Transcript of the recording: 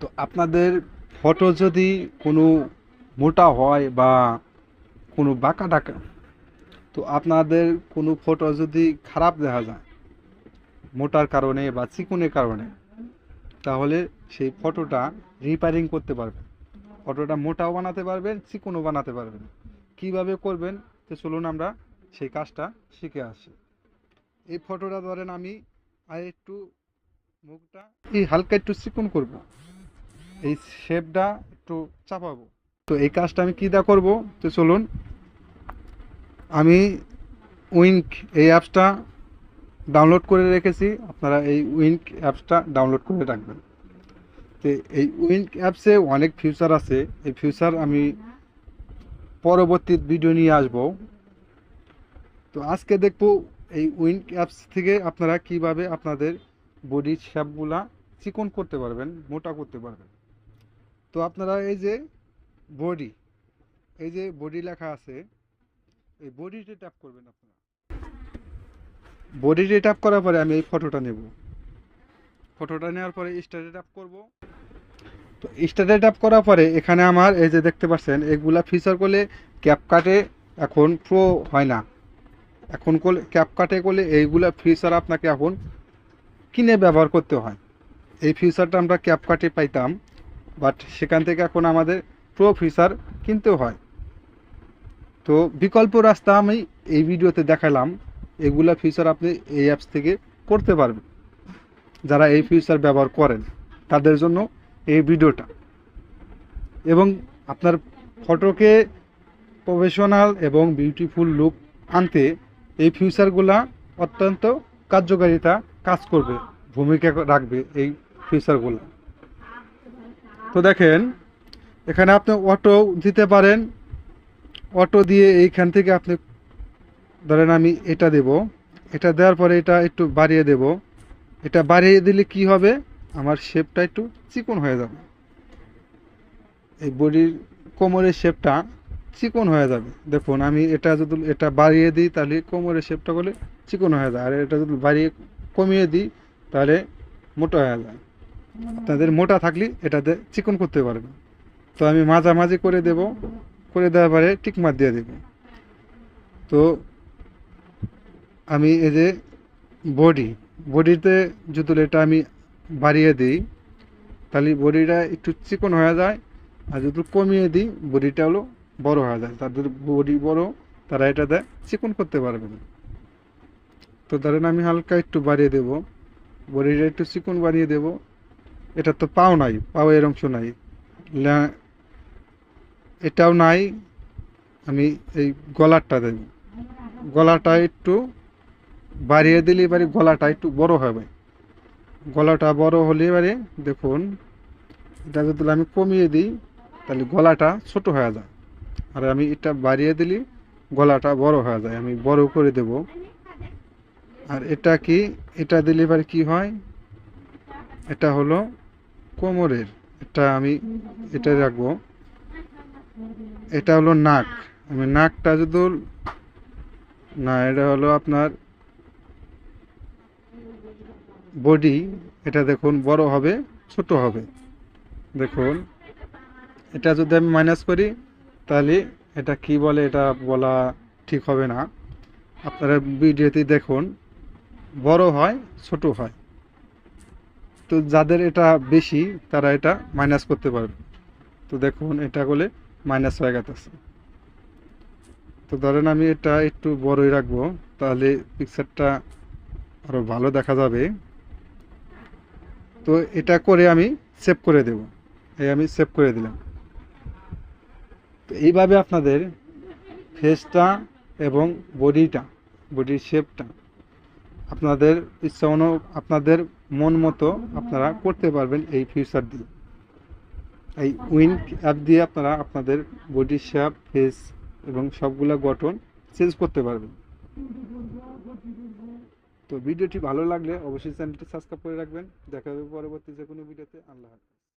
তো আপনাদের ফটো যদি কোনো মোটা হয় বা কোনো বাঁকা ডাকা, তো আপনাদের কোনো ফটো যদি খারাপ দেখা যায়, মোটার কারণে বা চিকুনের কারণে, তাহলে সেই ফটোটা রিপেয়ারিং করতে পারবেন। ফটোটা মোটাও বানাতে পারবেন, চিকুনও বানাতে পারবেন। কীভাবে করবেন? তো চলুন আমরা সেই কাজটা শিখে আসি। এই ফটোটা ধরেন আমি আর একটু মুখটা এই হালকা একটু চিকন করব। এই শেপটা একটু চাপাবো। তো এই কাজটা আমি কী দা করব? তো চলুন। আমি উইঙ্ক এই অ্যাপসটা ডাউনলোড করে রেখেছি। আপনারা এই উইঙ্ক অ্যাপসটা ডাউনলোড করে রাখবেন। তো এই উইঙ্ক অ্যাপসে অনেক ফিউচার আছে। এই ফিউচার আমি পরবর্তী ভিডিও নিয়ে আসব। তো আজকে দেখব এই উইঙ্ক অ্যাপস থেকে আপনারা কীভাবে আপনাদের বডির শেপগুলা চিকন করতে পারবেন, মোটা করতে পারবেন। তো আপনারা এই যে বডি এই যে বডি লেখা আছে, এই বডিতে ট্যাপ করবেন আপনারা। বডিতে ট্যাপ করার পরে আমি এই ফটোটা নেব। ফটোটা নেওয়ার পরে স্টার্টে ট্যাপ করব। তো স্টার্টে ট্যাপ করার পরে এখানে আমার এই যে দেখতে পাচ্ছেন, এগুলা ফিচার করলে ক্যাপকাটে এখন প্রো হয় না। এখন করলে ক্যাপকাটে করলে এইগুলা ফিচার আপনাকে এখন কিনে ব্যবহার করতে হয়। এই ফিচারটা আমরা ক্যাপকাটে পাইতাম। বাট সেখান থেকে এখন আমাদের প্রো ফিচার কিনতে হয়। তো বিকল্প রাস্তা আমি এই ভিডিওতে দেখালাম। এগুলা ফিচার আপনি এই অ্যাপস থেকে করতে পারবেন। যারা এই ফিচার ব্যবহার করেন, তাদের জন্য এই ভিডিওটা। এবং আপনার ফটোকে প্রফেশনাল এবং বিউটিফুল লুক আনতে এই ফিউচারগুলা অত্যন্ত কার্যকারিতা কাজ করবে, ভূমিকা রাখবে এই ফিচারগুলো তো দেখেন, এখানে আপনি অটো দিতে পারেন। অটো দিয়ে এইখান থেকে আপনি, ধরেন আমি এটা দেব। এটা দেওয়ার পরে এটা একটু বাড়িয়ে দেব। এটা বাড়িয়ে দিলে কি হবে? আমার শেপটা একটু চিকন হয়ে যাবে। এই বডির কোমরের শেপটা চিকন হয়ে যাবে। দেখুন, আমি এটা যদি এটা বাড়িয়ে দিই, তাহলে কোমরের শেপটা করলে চিকন হয়ে যায়। আর এটা যদি বাড়িয়ে কমিয়ে দিই, তাহলে মোটা হয়ে যায়। আপনাদের মোটা থাকলে এটাতে চিকন করতে পারবে। তো আমি মাঝামাঝি করে দেব, করে দেওয়ার পরে টিকমার দিয়ে দেব। তো আমি এই যে বডি, বডিতে যদি এটা আমি বাড়িয়ে দিই, তাহলে বডিটা একটু চিকন হয়ে যায় আর যদি কমিয়ে দিই, বডিটা হলো বড় হয়ে যায়। তাদের বডি বড়, তারা এটাতে চিকন করতে পারবে না। তো ধরেন আমি হালকা একটু বাড়িয়ে দেব, বডিটা একটু চিকন বাড়িয়ে দেব। এটা তো পাও নাই পাও এর অংশ নাই। এটাও নাই, আমি এই গলারটা দেব। গলাটা একটু বাড়িয়ে দিলে এবারে গলাটা একটু বড় হবে। গলাটা বড় হলে এবারে দেখুন, এটা যদি আমি কমিয়ে দিই, তাহলে গলাটা ছোট হয়ে যায়। আর আমি এটা বাড়িয়ে দিলে গলাটা বড় হয়ে যায়, আমি বড় করে দেব। আর এটা কি, এটা দিলে এবারে কি হয়? এটা হলো কোমরের, এটা আমি এটা রাখব। এটা হলো নাক। আমি নাকটা যদি না, এটা হলো আপনার বডি। এটা দেখুন বড় হবে, ছোট হবে। দেখুন, এটা যদি আমি মাইনাস করি, তাহলে এটা কি বলে, এটা বলা ঠিক হবে না। আপনারা ভিডিওতে দেখুন, বড় হয়, ছোট হয়। তো যাদের এটা বেশি, তারা এটা মাইনাস করতে পারবে। তো দেখুন, এটা করলে মাইনাস হয়ে গেছে। তো ধরেন আমি এটা একটু বড়ই রাখব, তাহলে পিকচারটা আরও ভালো দেখা যাবে। তো এটা করে আমি সেভ করে দেব। এই আমি সেভ করে দিলাম। তো এইভাবে আপনাদের ফেসটা এবং বডিটা বডির শেপটা আপনাদের ইচ্ছা অনু, আপনাদের মন মতো আপনারা করতে পারবেন এই ফিউচার দিয়ে। এই উইন অ্যাপ দিয়ে আপনারা আপনাদের বডি শেপ ফেস এবং সবগুলো গঠন চেঞ্জ করতে পারবেন। তো ভিডিওটি ভালো লাগলে অবশ্যই চ্যানেলটি সাবস্ক্রাইব করে রাখবেন। দেখা হবে পরবর্তী যে কোনো ভিডিওতে আল্লাহ হাফেজ।